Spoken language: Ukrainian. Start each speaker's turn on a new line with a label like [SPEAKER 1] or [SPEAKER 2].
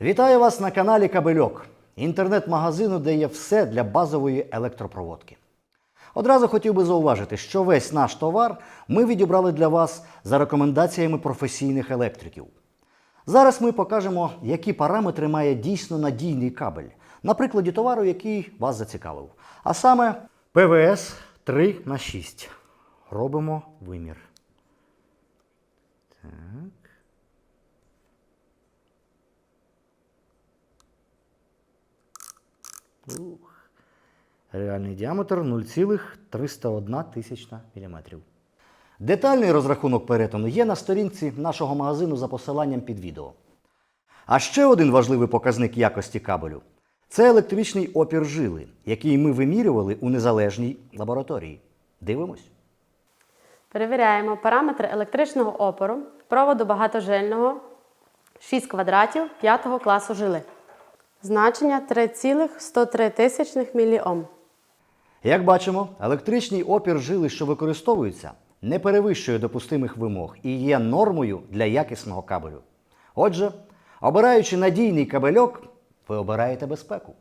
[SPEAKER 1] Вітаю вас на каналі Кабельок, інтернет-магазину, де є все для базової електропроводки. Одразу хотів би зауважити, що весь наш товар ми відібрали для вас за рекомендаціями професійних електриків. Зараз ми покажемо, які параметри має дійсно надійний кабель на прикладі товару, який вас зацікавив. А саме ПВС 3 на 6. Робимо вимір. Так. Ух. Реальний діаметр 0,301 тисячна міліметрів. Детальний розрахунок перетину є на сторінці нашого магазину за посиланням під відео. А ще один важливий показник якості кабелю це електричний опір жили, який ми вимірювали у незалежній лабораторії. Дивимось.
[SPEAKER 2] Перевіряємо параметри електричного опору проводу багатожильного 6 квадратів 5 класу жили. Значення 3,103 тисячних міліом.
[SPEAKER 1] Як бачимо, електричний опір жили, що використовується, не перевищує допустимих вимог і є нормою для якісного кабелю. Отже, обираючи надійний кабельок, ви обираєте безпеку.